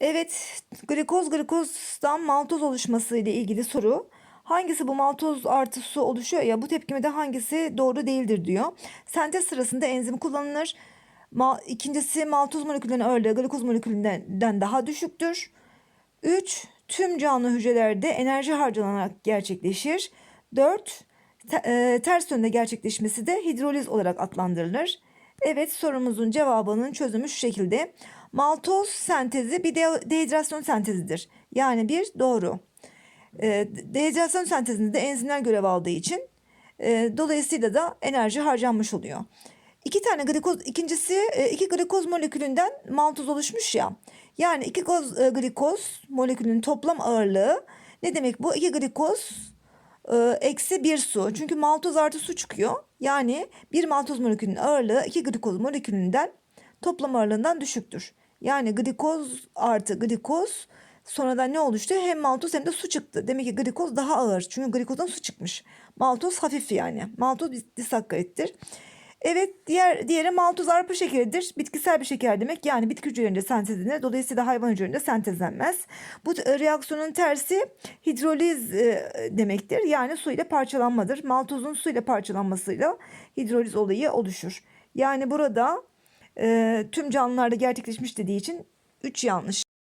Evet, glikoz glikozdan maltoz oluşması ile ilgili soru. Hangisi bu maltoz artı su oluşuyor ya bu tepkimede hangisi doğru değildir diyor. Sentez sırasında enzim kullanılır. Ma ikincisi maltoz moleküllerinin ağırlığı glikoz molekülünden daha düşüktür. 3. Tüm canlı hücrelerde enerji harcanarak gerçekleşir. 4. ters yönde gerçekleşmesi de hidroliz olarak adlandırılır. Evet sorumuzun cevabının çözümü şu şekilde. Maltoz sentezi bir de- dehidrasyon sentezidir. Yani bir doğru. E, dehidrasyon sentezinde enzimler görev aldığı için e, dolayısıyla da enerji harcanmış oluyor. İki tane glikoz, ikincisi e, iki glikoz molekülünden maltoz oluşmuş ya. Yani iki goz, e, glikoz molekülünün toplam ağırlığı ne demek bu? İki glikoz e, eksi bir su. Çünkü maltoz artı su çıkıyor. Yani bir maltoz molekülünün ağırlığı iki glikoz molekülünden toplam ağırlığından düşüktür. Yani glikoz artı glikoz sonradan ne oluştu? Hem maltoz hem de su çıktı. Demek ki glikoz daha ağır. Çünkü glikozdan su çıkmış. Maltoz hafif yani. Maltoz dis- disakkarittir. Evet diğer diğeri maltoz arpa şekeridir. Bitkisel bir şeker demek. Yani bitki hücrelerinde sentezlenir. Dolayısıyla hayvan hücrelerinde sentezlenmez. Bu reaksiyonun tersi hidroliz e, demektir. Yani su ile parçalanmadır. Maltozun su ile parçalanmasıyla hidroliz olayı oluşur. Yani burada e, tüm canlılarda gerçekleşmiş dediği için 3 yanlış.